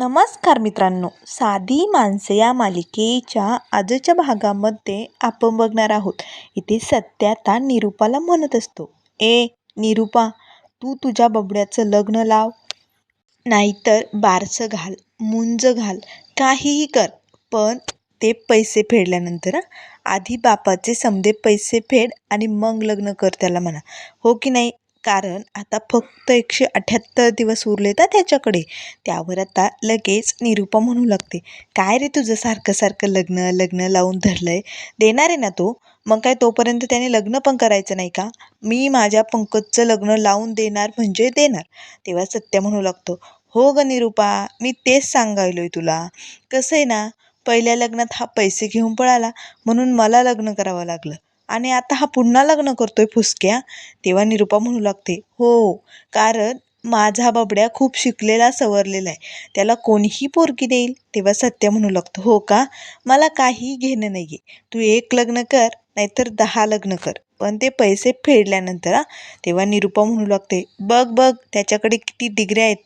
नमस्कार मित्रांनो. साधी माणसे या मालिकेच्या आजच्या भागामध्ये आपण बघणार आहोत. इथे सत्याता निरूपाला म्हणत असतो. ए निरूपा तू तुझ्या बबड्याचं लग्न लाव. नाहीतर बारसं घाल मुंज घाल काहीही कर पण ते पैसे फेडल्यानंतर आधी बापाचे समदे पैसे फेड आणि मग लग्न कर त्याला म्हणा. हो की नाही? कारण आता फक्त एकशे अठ्ठ्याहत्तर दिवस उरले तर त्याच्याकडे. त्यावर आता लगेच निरूपा म्हणू लागते. काय रे तुझं सारखं सारखं लग्न लग्न लावून धरलं आहे देणार आहे ना तो? मग काय तोपर्यंत त्याने लग्न पण करायचं नाही का? मी माझ्या पंकजचं लग्न लावून देणार म्हणजे देणार. तेव्हा सत्य म्हणू लागतो हो ग निरूपा मी तेच सांगायलोय तुला. कसं आहे ना पहिल्या लग्नात हा पैसे घेऊन पळाला म्हणून मला लग्न करावं लागलं. आणि आता हा पुन्हा लग्न करतोय फुसक्या तेव्हा निरूपा म्हणू लागते हो कारण माझा बबड्या खूप शिकलेला सवरलेला आहे. त्याला कोणीही पोरगी देईल. तेव्हा सत्य म्हणू लागतो हो का? मला काही घेणं नाही आहे तू एक लग्न कर नाहीतर दहा लग्न कर. पण ते पैसे फेडल्यानंतर हा तेव्हा निरूपा म्हणू लागते बघ बघ त्याच्याकडे किती डिग्र्या आहेत.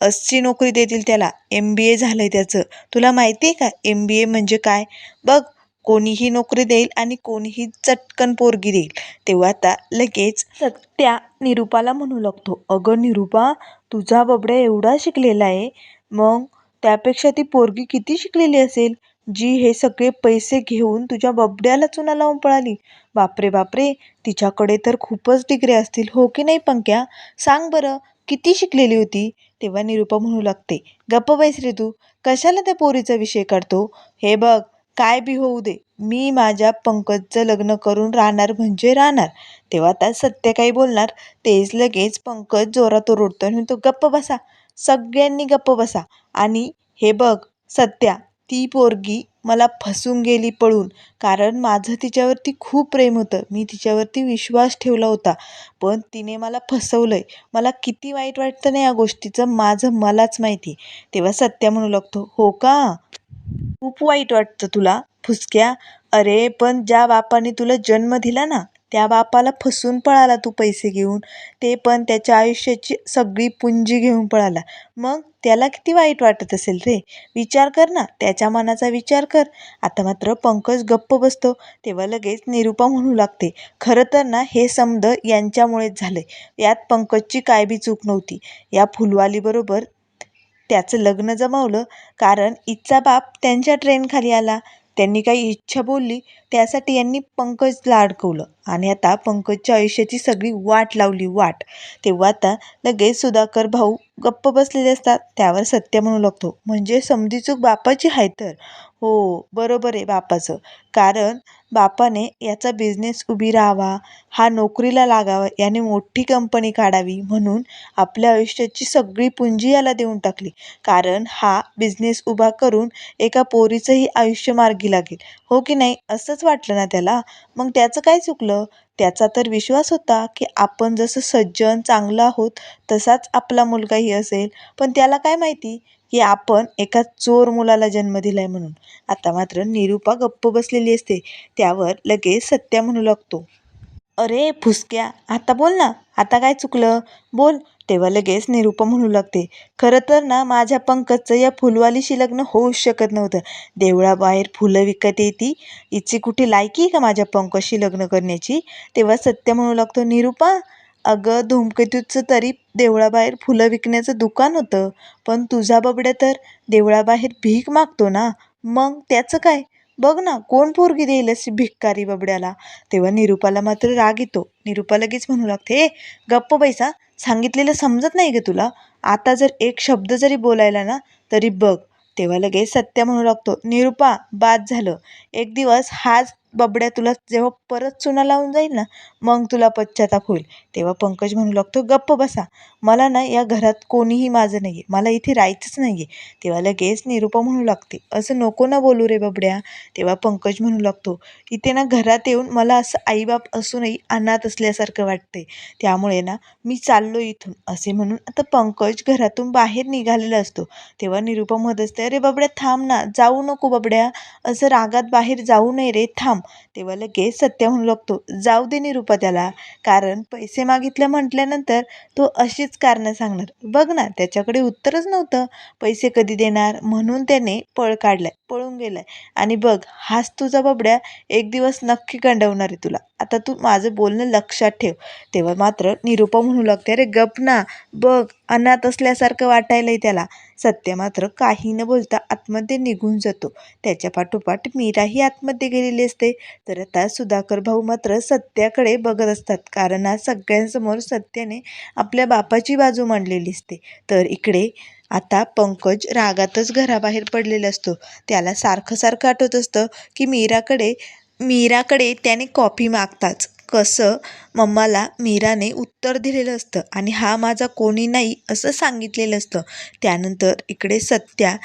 असची नोकरी देतील त्याला. एम बी ए झालं आहे त्याचं. तुला माहिती आहे का? एम बी ए म्हणजे काय? बघ कोणीही नोकरी देईल आणि कोणीही चटकन पोरगी देईल. तेव्हा आता लगेच सत्या निरूपाला म्हणू लागतो अगं निरूपा तुझा बबड्या एवढा शिकलेला आहे. मग त्यापेक्षा ती पोरगी किती शिकलेली असेल? जी हे सगळे पैसे घेऊन तुझ्या बबड्याला चुना लावून पळाली. बापरे बापरे तिच्याकडे तर खूपच डिग्री असतील हो की नाही पंक्या? सांग बरं किती शिकलेली होती? तेव्हा निरूपा म्हणू लागते गप्प बैस रे तू कशाला त्या पोरीचा विषय काढतो? हे बघ काय बी होऊ दे मी माझ्या पंकजचं लग्न करून राहणार म्हणजे राहणार. तेव्हा आता सत्य काही बोलणार तेच लगेच पंकज जोरात ओरडतो आणि तो गप्प बसा सगळ्यांनी गप्प बसा. आणि हे बघ सत्या ती पोरगी मला फसून गेली पळून कारण माझं तिच्यावरती खूप प्रेम होतं मी तिच्यावरती विश्वास ठेवला होता. पण तिने मला फसवलं आहे मला किती वाईट वाटतं ना या गोष्टीचं माझं मलाच माहिती. तेव्हा सत्या म्हणू लागतो हो का? खूप वाईट वाटतं तुला. फुसक्या. अरे पण ज्या बापाने तुला जन्म दिला ना त्या बापाला फसून पळाला तू पैसे घेऊन. ते पण त्याच्या आयुष्याची सगळी पुंजी घेऊन पळाला. मग त्याला किती वाईट वाटत असेल रे? विचार कर ना त्याच्या मनाचा विचार कर. आता मात्र पंकज गप्प बसतो. तेव्हा लगेच निरूपा म्हणू लागते. खरं तर ना हे समद यांच्यामुळेच झालं यात पंकजची काय बी चूक नव्हती. या फुलवालीबरोबर त्याचं लग्न जमवलं. कारण इचा बाप त्यांच्या ट्रेनखाली आला. त्यांनी काही इच्छा बोलली त्यासाठी यांनी पंकजला अडकवलं आणि आता पंकजच्या आयुष्याची सगळी वाट लावली वाट. तेव्हा आता लगेच सुधाकर भाऊ गप्प बसलेले असतात. त्यावर सत्य म्हणू लागतो. म्हणजे समधी चूक बापाची आहे तर. हो बरोबर आहे बापाचं कारण बापाने याचा बिझनेस उभी राहावा हा नोकरीला लागावा याने मोठी कंपनी काढावी म्हणून आपल्या आयुष्याची सगळी पुंजी याला देऊन टाकली. कारण हा बिझनेस उभा करून एका पोरीचंही आयुष्य मार्गी लागेल. हो की नाही? असंच वाटलं ना त्याला? मग त्याचं काय चुकलं? त्याचा तर विश्वास होता की आपण जसं सज्जन चांगलं आहोत तसाच आपला मुलगाही असेल. पण त्याला काय माहिती? की आपण एका चोर मुलाला जन्म दिलाय म्हणून. आता मात्र निरूपा गप्प बसलेली असते. त्यावर लगेच सत्या म्हणू लागतो. अरे फुसक्या आता बोल ना. आता काय चुकलं? बोल. तेव्हा लगेच निरूपा म्हणू लागते. खरं तर ना माझ्या पंकजचं या फुलवालीशी लग्न होऊच शकत नव्हतं. देवळाबाहेर फुलं विकत येते. हिची कुठे लायकी का माझ्या पंकजशी लग्न करण्याची? तेव्हा सत्य म्हणू लागतो निरूपा अगं धूमकेतूचं तरी देवळाबाहेर फुलं विकण्याचं दुकान होतं. पण तुझा बबड्या तर देवळाबाहेर भीक मागतो ना? मग त्याचं काय? बघ ना कोण पोरगी देईल अशी भिक्कारी बबड्याला? तेव्हा निरूपाला मात्र राग येतो. निरूपा लगेच म्हणू लागते ए गप्प बैसा. सांगितलेलं समजत नाही ग तुला. आता जर एक शब्द जरी बोलायला ना तरी बघ. तेव्हा लगेच सत्य म्हणू लागतो निरूपा बाद झालं. एक दिवस हाच बबड्या तुला जेव्हा परत चुना लावून जाईल ना मग तुला पश्चाताप होईल. तेव्हा पंकज म्हणू लागतो गप्प बसा. मला ना या घरात कोणीही माझं नाही आहे मला इथे राहायचंच नाही आहे तेव्हा लगेच निरूपा म्हणू लागते असं नको ना बोलू रे बबड्या. तेव्हा पंकज म्हणू लागतो इथे ना घरात येऊन मला असं आईबाप असूनही अनाथ असल्यासारखं वाटते त्यामुळे ना मी चाललो इथून. असे म्हणून आता पंकज घरातून बाहेर निघालेला असतो. तेव्हा निरूपा म्हणत असते अरे बबड्या थांब ना. जाऊ नको बबड्या. असं रागात बाहेर जाऊ नये रे. थांब. तेव्हा लगेच सत्या म्हणू लागतो. जाऊ दे निरूपा त्याला. कारण पैसे मागितले म्हटल्यानंतर तो अशीच कारणं सांगणार. बघ ना त्याच्याकडे उत्तरच नव्हतं. पैसे कधी देणार? म्हणून त्याने पळ काढलाय. पळून गेलाय. आणि बघ हाच तुझा बबड्या एक दिवस नक्की गंडवणार आहे तुला. आता तू माझं बोलणं लक्षात ठेव. तेव्हा मात्र निरूपा म्हणू लागते अरे गप ना. बघ अनाथ असल्यासारखं वाटायलंय त्याला. सत्य मात्र काही न बोलता आतमध्ये निघून जातो. त्याच्या पाठोपाठ मीराही आतमध्ये गेलेली असते. तर आता सुधाकर भाऊ मात्र सत्याकडे बघत असतात. कारण आज सगळ्यांसमोर सत्याने आपल्या बापाची बाजू मांडलेली असते. तर इकडे आता पंकज रागातच घराबाहेर पडलेला असतो. त्याला सारखं सारखं आठवत असतं की मीराकडे मीराकडे त्याने कॉफी मागताच. कसं मम्माला मीराने उत्तर दिलेलं असतं आणि हा माझा कोणी नाही असं सांगितलेलं असतं. त्यानंतर इकडे सत्या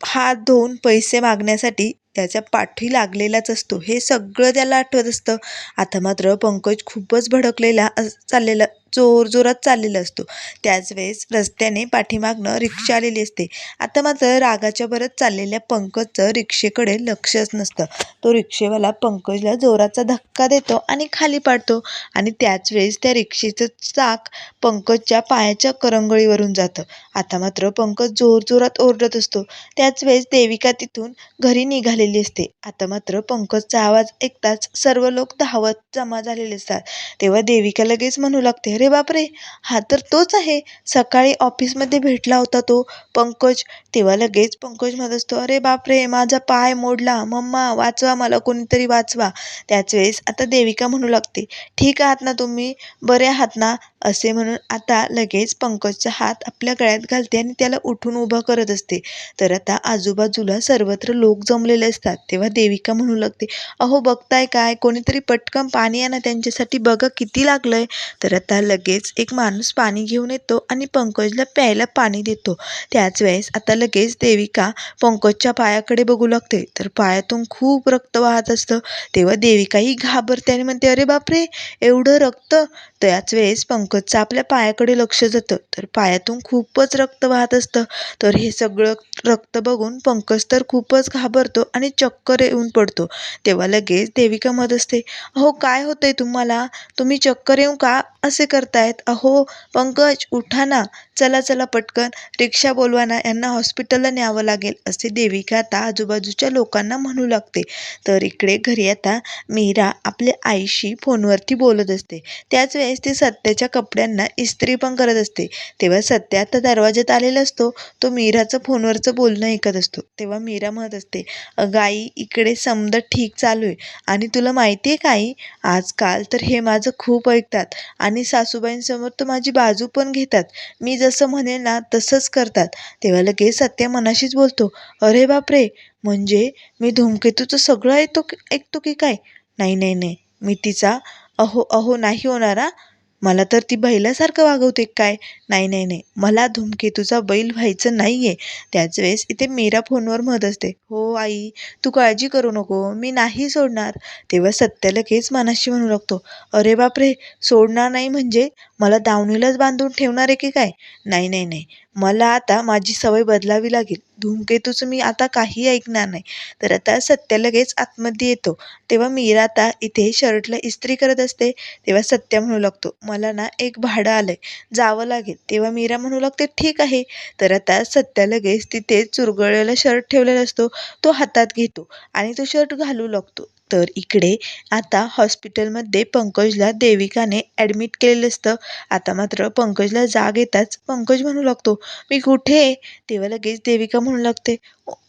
हात धुवून पैसे मागण्यासाठी त्याच्या पाठी लागलेलाच असतो. हे सगळं त्याला आठवत असतं. आता मात्र पंकज खूपच भडकलेला चाललेला जोरजोरात चाललेला असतो. त्याच वेळेस रस्त्याने पाठीमागनं रिक्षा आलेली असते. आता मात्र रागाच्या भरत चाललेल्या पंकजचं रिक्षेकडे लक्षच नसतं. तो रिक्षेवाला पंकजला जोराचा धक्का देतो आणि खाली पाडतो आणि त्याच वेळेस त्या रिक्षेचं चाक पंकजच्या पायाच्या करंगळीवरून जातं. आता मात्र पंकज जोरजोरात ओरडत असतो. त्याच वेळेस देविका तिथून घरी निघालेली असते. आता मात्र पंकजचा आवाज ऐकताच सर्व लोक धावत जमा झालेले असतात. तेव्हा देविका लगेच म्हणू लागते अरे बापरे हा तर तोच आहे. सकाळी ऑफिसमध्ये भेटला होता तो पंकज. तेव्हा लगेच पंकज म्हणत असतो अरे बापरे माझा पाय मोडला. मम्मा वाचवा मला कोणीतरी वाचवा. त्याच वेळेस आता देविका म्हणू लागते ठीक आहात ना तुम्ही? बरे आहात ना? असे म्हणून आता लगेच पंकजचा हात आपल्या गळ्यात घालते आणि त्याला उठून उभं करत असते. तर आता आजूबाजूला सर्वत्र लोक जमलेले असतात. तेव्हा देविका म्हणू लागते अहो बघताय काय? कोणीतरी पटकन पाणी आणा. त्यांच्यासाठी बघा किती लागलंय. तर आता लगेच एक माणूस पाणी घेऊन येतो आणि पंकजला प्यायला पाणी देतो. त्याच वेळेस आता लगेच देविका पंकजच्या पायाकडे बघू लागते. तर पायातून खूप रक्त वाहत असतं. तेव्हा देविकाही घाबरते आणि म्हणते अरे बापरे एवढं रक्त त्याच वेळेस पंकजचं आपल्या पायाकडे लक्ष जातं. तर पायातून खूपच रक्त वाहत असतं. तर हे सगळं रक्त बघून पंकज तर खूपच घाबरतो आणि चक्कर येऊन पडतो. तेव्हा लगेच देविका मत असते अहो काय होतंय तुम्हाला? तुम्ही चक्कर येऊन का असे करतायत? अहो पंकज उठा ना. चला चला पटकन रिक्षा बोलवाना यांना हॉस्पिटलला न्यावं लागेल असे देविका आता आजूबाजूच्या लोकांना म्हणू लागते. तर इकडे घरी आता मीरा आपल्या आईशी फोनवरती बोलत असते. त्याच वेळेस ती सत्याच्या कपड्यांना इस्त्री पण करत असते. तेव्हा सत्या आता दरवाज्यात आलेला असतो. तो मीराचं फोनवरचं बोलणं ऐकत असतो. तेव्हा मीरा म्हणत असते गाई इकडे समद ठीक चालू आहे. आणि तुला माहिती आहे काही आजकाल तर हे माझं खूप ऐकतात. आणि सासूबाईंसमोर तर माझी बाजू पण घेतात. मी जसं जसं म्हणेल ना तसंच करतात. तेव्हा लगेच सत्या मनाशीच बोलतो अरे बापरे! म्हणजे मी धूमकेतूचं सगळं ऐकतो ऐकतो की काय? नाही नाही नाही. मी तिचा अहो अहो नाही होणार मला तर ती बैलासारखं वागवते काय? नाही नाही नाही. मला धूमकेतूचा बैल व्हायचं नाही आहे त्याच वेळेस इथे मीरा फोनवर म्हणत असते. हो आई तू काळजी करू नको. मी नाही सोडणार. तेव्हा सत्य लगेच मनाशी म्हणू लागतो. अरे बापरे! सोडणार नाही म्हणजे? मला दावणीलाच बांधून ठेवणार आहे की काय? नाही नाही नाही. मला आता माझी सवय बदलावी लागेल. धूमकेतूचं मी आता काही ऐकणार नाही. तर आता सत्य लगेच आतमध्ये येतो. तेव्हा मीरा आता इथे शर्टला इस्त्री करत असते. तेव्हा सत्या म्हणू लागतो मला ना एक भाडं आलंय. जावं लागेल. तेव्हा मीरा म्हणू लागते ठीक आहे. तर आता सत्या लगेच तिथे चुरगळलेला शर्ट ठेवलेला असतो. तो हातात घेतो आणि तो शर्ट घालू लागतो. तर इकडे आता हॉस्पिटलमध्ये पंकजला देविकाने ॲडमिट केलेलं असतं. आता मात्र पंकजला जाग येताच पंकज म्हणू लागतो मी कुठे आहे? तेव्हा लगेच देविका म्हणू लागते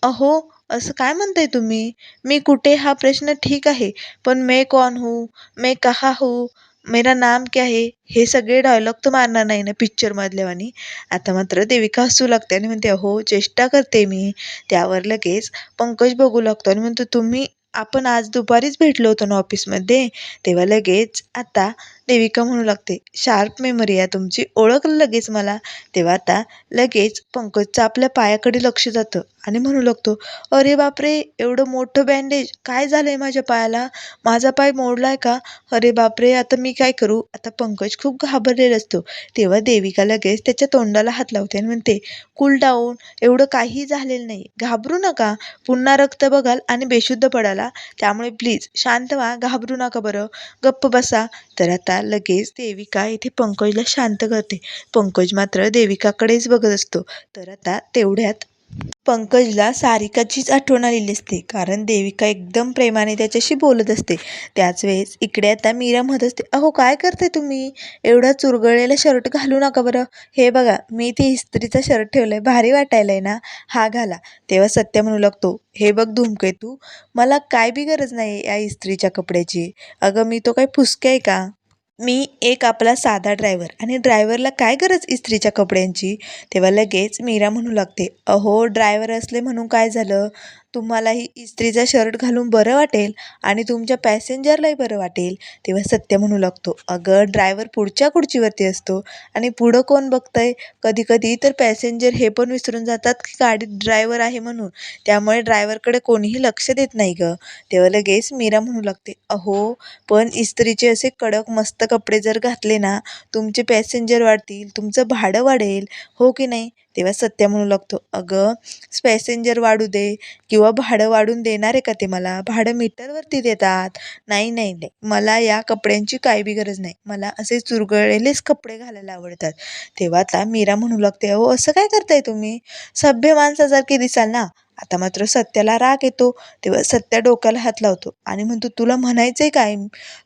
अहो असं काय म्हणताय तुम्ही? मी कुठे? हा प्रश्न ठीक आहे पण मैं कौन हूँ? मैं कहा हूँ? मेरा नाम क्या है? हे सगळे डायलॉग तर मारणार नाही ना पिक्चरमधल्यावानी आता मात्र देविका हसू लागते आणि म्हणते अहो चेष्टा करते मी. त्यावर लगेच पंकज बघू लागतो आणि म्हणतो तुम्ही आपण आज दुपारीच भेटलो होतो ना ऑफिसमध्ये तेव्हा लगेच आता देविका म्हणू लागते? शार्प मेमरी आहे तुमची. ओळखलं लगेच मला. तेव्हा आता लगेच पंकजचं आपल्या पायाकडे लक्ष जातं. आणि म्हणू लागतो अरे बापरे एवढं मोठं बँडेज काय झालं आहे माझ्या पायाला? माझा पाय मोडला आहे का? अरे बापरे आता मी काय करू? आता पंकज खूप घाबरलेला असतो. तेव्हा देविका लगेच त्याच्या तोंडाला हात लावते आणि म्हणते कूल डाऊन एवढं काही झालेलं नाही. घाबरू नका. पुन्हा रक्त बघाल आणि बेशुद्ध पडाला. त्यामुळे प्लीज शांत व्हा. घाबरू नका बरं. गप्प बसा. तर आता लगेच देविका इथे पंकजला शांत करते. पंकज मात्र देविकाकडेच बघत असतो. तर आता तेवढ्यात पंकजला सारिकाचीच आठवण आलेली असते. कारण देविका एकदम प्रेमाने त्याच्याशी बोलत असते. त्याच वेळेस इकडे आता मीरा म्हणत असते अहो काय करते तुम्ही? एवढा चुरगळलेला शर्ट घालू नका बरं. हे बघा मी ते इस्त्रीचा शर्ट ठेवलाय भारी वाटायला आहे ना? हा घाला. तेव्हा सत्य म्हणू लागतो हे बघ धूमकेतू मला काय बी गरज नाही या इस्त्रीच्या कपड्याची. अगं मी तो काय फुसके आहे का? मी एक आपला साधा ड्रायव्हर आणि ड्रायव्हरला काय गरज इस्त्रीच्या कपड्यांची? तेव्हा लगेच मीरा म्हणू लागते अहो ड्रायव्हर असले म्हणून काय झालं? तुम्हालाही इस्त्रीचा शर्ट घालून बरं वाटेल आणि तुमच्या पॅसेंजरलाही बरं वाटेल तेव्हा सत्य म्हणू लागतो. अगं ड्रायव्हर पुढच्या खुर्चीवरती असतो आणि पुढं कोण बघतंय? कधी कधी तर पॅसेंजर हे पण विसरून जातात की गाडीत ड्रायव्हर आहे म्हणून. त्यामुळे ड्रायव्हरकडे कोणीही लक्ष देत नाही गं. तेव्हा लगेच मीरा म्हणू लागते अहो पण इस्त्रीचे असे कडक मस्त कपडे जर घातले ना तुमचे पॅसेंजर वाढतील तुमचं भाडं वाढेल. हो की नाही? तेव्हा सत्य म्हणू लागतो अगं पॅसेंजर वाढू दे किंवा भाडं वाढून देणार आहे का ते मला? भाडं मीटरवरती देतात. नाही नाही नाही. मला या कपड्यांची काही बी गरज नाही. मला असे चुरगळलेलेच कपडे घालायला आवडतात. तेव्हा आता मीरा म्हणू लागते अहो असं काय करताय तुम्ही? सभ्य माणसासारखे दिसाल ना. आता मात्र सत्याला राग येतो तेव्हा सत्या डोक्याला हात लावतो आणि म्हणतो तुला म्हणायचं आहे काय?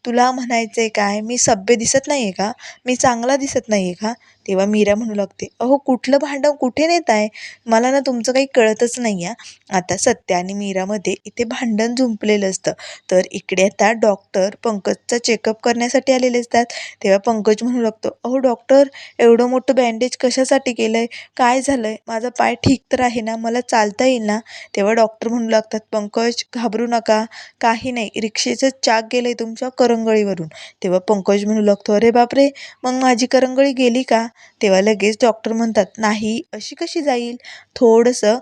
तुला म्हणायचं आहे काय? मी सभ्य दिसत नाही आहे का? मी चांगला दिसत नाही आहे का? तेव्हा मीरा म्हणू लागते अहो कुठलं भांडण कुठे नेत आहे? मला ना तुमचं काही कळतच नाही आहे आता सत्या आणि मीरामध्ये इथे भांडण झुंपलेलं असतं. तर इकडे आता डॉक्टर पंकजचा चेकअप करण्यासाठी आलेले असतात. तेव्हा पंकज म्हणू लागतो अहो डॉक्टर एवढं मोठं बँडेज कशासाठी केलं आहे काय झालं आहे माझा पाय ठीक तर आहे ना? मला चालता येईल ना? तेव्हा डॉक्टर म्हणू लागतात पंकज घाबरू नका काही नाही रिक्षेचं चाक गेलं आहे तुमच्या करंगळीवरून. तेव्हा पंकज म्हणू लागतो अरे बापरे मग माझी करंगळी गेली का? तेव्हा लगेच डॉक्टर म्हणतात नाही अशी कशी जाईल? थोडंसं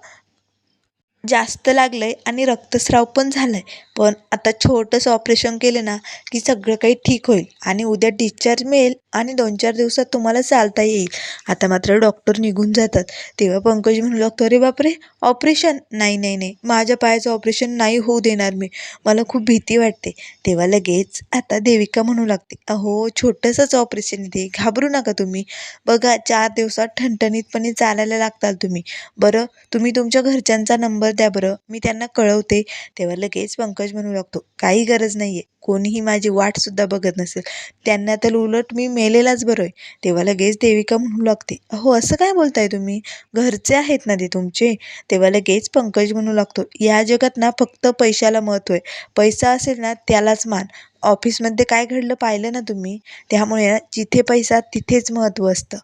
जास्त लागलं आहे आणि रक्तस्राव पण झाला आहे पण आता छोटंसं ऑपरेशन केलं ना की सगळं काही ठीक होईल आणि उद्या डिस्चार्ज मिळेल आणि दोन चार दिवसात तुम्हाला चालता येईल. आता मात्र डॉक्टर निघून जातात. तेव्हा पंकज म्हणू लागतो अरे बापरे ऑपरेशन? नाही नाही नाही माझ्या पायाचं ऑपरेशन नाही होऊ देणार मी. मला खूप भीती वाटते. तेव्हा लगेच आता देविका म्हणू लागते अहो छोटंसंच ऑपरेशन इथे घाबरू नका तुम्ही. बघा चार दिवसात ठणठणीतपणे चालायला लागताल तुम्ही. बरं तुम्ही तुमच्या घरच्यांचा नंबर द्या बरं. मी त्यांना कळवते. तेव्हा लगेच पंकज म्हणू लागतो काही गरज नाही आहे कोणीही माझी वाटसुद्धा बघत नसेल. त्यांना तर उलट मी मेलेलाच बरं आहे तेव्हा लगेच देविका म्हणू लागते अहो असं काय बोलताय तुम्ही? घरचे आहेत ना ते तुमचे? तेव्हा लगेच पंकज म्हणू लागतो या जगात ना फक्त पैशाला महत्त्व आहे. पैसा असेल ना त्यालाच मान. ऑफिसमध्ये काय घडलं पाहिलं ना तुम्ही? त्यामुळे जिथे पैसा तिथेच महत्त्व असतं.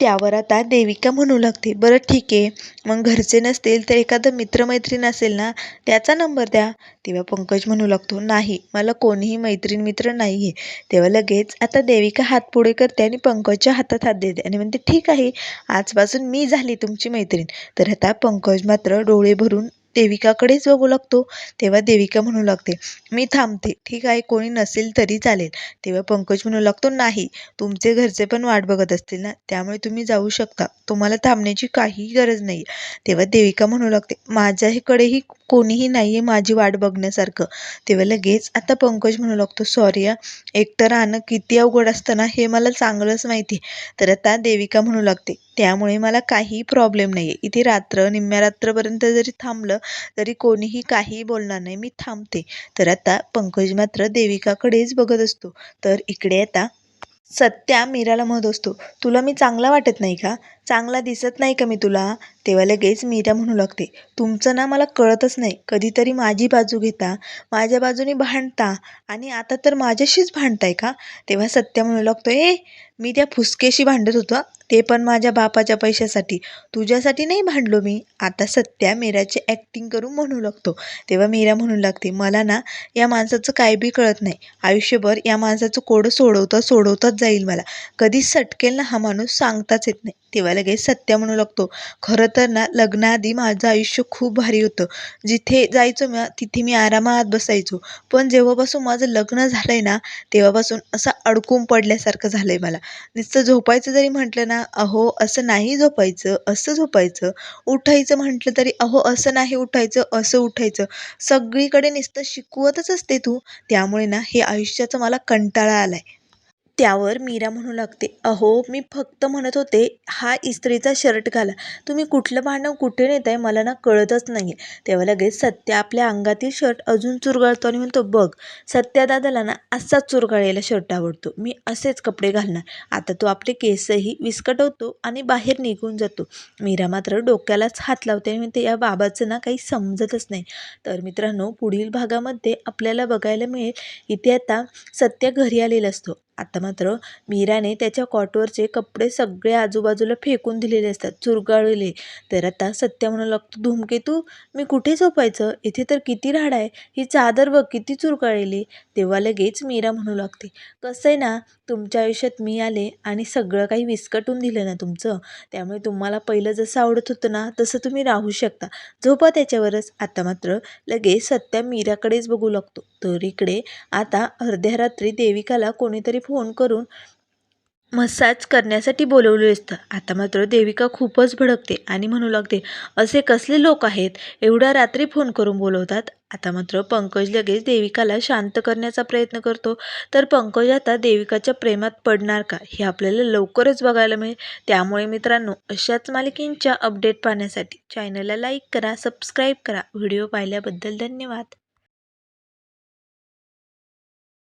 त्यावर आता देविका म्हणू लागते. बरं ठीक आहे. मग घरचे नसतील तर एखादं मित्रमैत्रीण असेल ना त्याचा नंबर द्या. तेव्हा पंकज म्हणू लागतो नाही मला कोणीही मैत्रीण मित्र नाही आहे तेव्हा लगेच आता देविका हात पुढे करते आणि पंकजच्या हातात हात देते आणि म्हणते ठीक आहे आजपासून मी झाली तुमची मैत्रीण. तर आता पंकज मात्र डोळे भरून देविकाकडेच बघू लागतो. तेव्हा देविका म्हणू लागते मी थांबते. ठीक आहे कोणी नसेल तरी चालेल. तेव्हा पंकज म्हणू लागतो नाही तुमचे घरचे पण वाट बघत असतील ना त्यामुळे तुम्ही जाऊ शकता. तुम्हाला थांबण्याची काहीही गरज नाही. तेव्हा देविका म्हणू लागते माझ्याकडेही कोणीही नाही आहे माझी वाट बघण्यासारखं. तेव्हा लगेच आता पंकज म्हणू लागतो सॉरी या एकटं राहणं किती अवघड असतं ना हे मला चांगलंच माहिती आहे. तर आता देविका म्हणू लागते त्यामुळे मला काही प्रॉब्लेम नाही आहे इथे रात्र निम्म्या रात्रपर्यंत जरी थांबलं तरी कोणीही काहीही बोलणार नाही. मी थांबते. तर आता पंकज मात्र देविकाकडेच बघत असतो. तर इकडे आता सत्या मीराला म्हणत असतो तुला मी चांगला वाटत नाही का? चांगला दिसत नाही का मी तुला? तेव्हा लगेच मीरा म्हणू लागते तुमचं ना मला कळतच नाही. कधीतरी माझी बाजू घेता माझ्या बाजूने भांडता आणि आता तर माझ्याशीच भांडताय का? तेव्हा सत्या म्हणू लागतो ए मी त्या फुसकेशी भांडत होतो ते पण माझ्या बापाच्या पैशासाठी. तुझ्यासाठी नाही भांडलो मी. आता सत्या मीराची ॲक्टिंग करून म्हणू लागतो. तेव्हा मीरा म्हणू लागते मला ना या माणसाचं काय बी कळत नाही. आयुष्यभर या माणसाचं कोडं सोडवता सोडवताच जाईल मला. कधी सटकेल ना हा माणूस सांगताच येत नाही. तेव्हा लगेच सत्या म्हणू लागतो. खरं तर ना लग्नाआधी माझं आयुष्य खूप भारी होतं. जिथे जायचो मी तिथे मी आरामात बसायचो. पण जेव्हापासून माझं लग्न झालं आहे ना तेव्हापासून असं अडकून पडल्यासारखं झालं आहे मला. नुसतं झोपायचं जरी म्हटलं ना अहो असं नाही झोपायचं असं झोपायचं. उठायचं म्हटलं तरी अहो असं नाही उठायचं असं उठायचं. सगळीकडे नुसतं शिकवतच असते तू. त्यामुळे ना हे आयुष्याचं मला कंटाळा आला आहे त्यावर मीरा म्हणू लागते अहो मी फक्त म्हणत होते हा इस्त्रीचा शर्ट घाला. तुम्ही कुठलं भांडण कुठे नेताय मला ना कळतच नाही आहे तेव्हा लगेच सत्या आपल्या अंगातील शर्ट अजून चुरगाळतो आणि म्हणतो बघ सत्या दादाला ना असाच चुरगाळलेला शर्ट आवडतो. मी असेच कपडे घालणार. आता तो आपले केसही विस्कटवतो आणि बाहेर निघून जातो. मीरा मात्र डोक्यालाच हात लावते आणि म्हणते या बाबाचं ना काही समजतच नाही. तर मित्रांनो पुढील भागामध्ये आपल्याला बघायला मिळेल इथे आता सत्य घरी आलेला असतो. आता मात्र मीराने त्याच्या कॉटवरचे कपडे सगळे आजूबाजूला फेकून दिलेले असतात चुरगाळले. तर आता सत्य म्हणू लागतो धूमकेतू मी कुठे झोपायचं? इथे तर किती राहाड आहे ही चादर बघ किती चुरगाळलेली तेव्हा लगेच मीरा म्हणू लागते कसं आहे ना तुमच्या आयुष्यात मी आले आणि सगळं काही विस्कटून दिलं ना तुमचं. त्यामुळे तुम्हाला पहिलं जसं आवडत होतं ना तसं तुम्ही राहू शकता. झोपा त्याच्यावरच. आता मात्र लगेच सत्या मीराकडेच बघू लागतो. तर इकडे आता अर्ध्या रात्री देविकाला कोणीतरी फोन करून मसाज करण्यासाठी बोलवले असतं. आता मात्र देविका खूपच भडकते आणि म्हणू लागते असे कसले लोक आहेत? एवढ्या रात्री फोन करून बोलवतात? आता मात्र पंकज लगेच देविकाला शांत करण्याचा प्रयत्न करतो. तर पंकज आता देविकाच्या प्रेमात पडणार का? हे आपल्याला लवकरच बघायला मिळेल. त्यामुळे मित्रांनो अशाच मालिकेंच्या अपडेट पाहण्यासाठी चॅनलला लाईक करा सबस्क्राईब करा. व्हिडिओ पाहिल्याबद्दल धन्यवाद.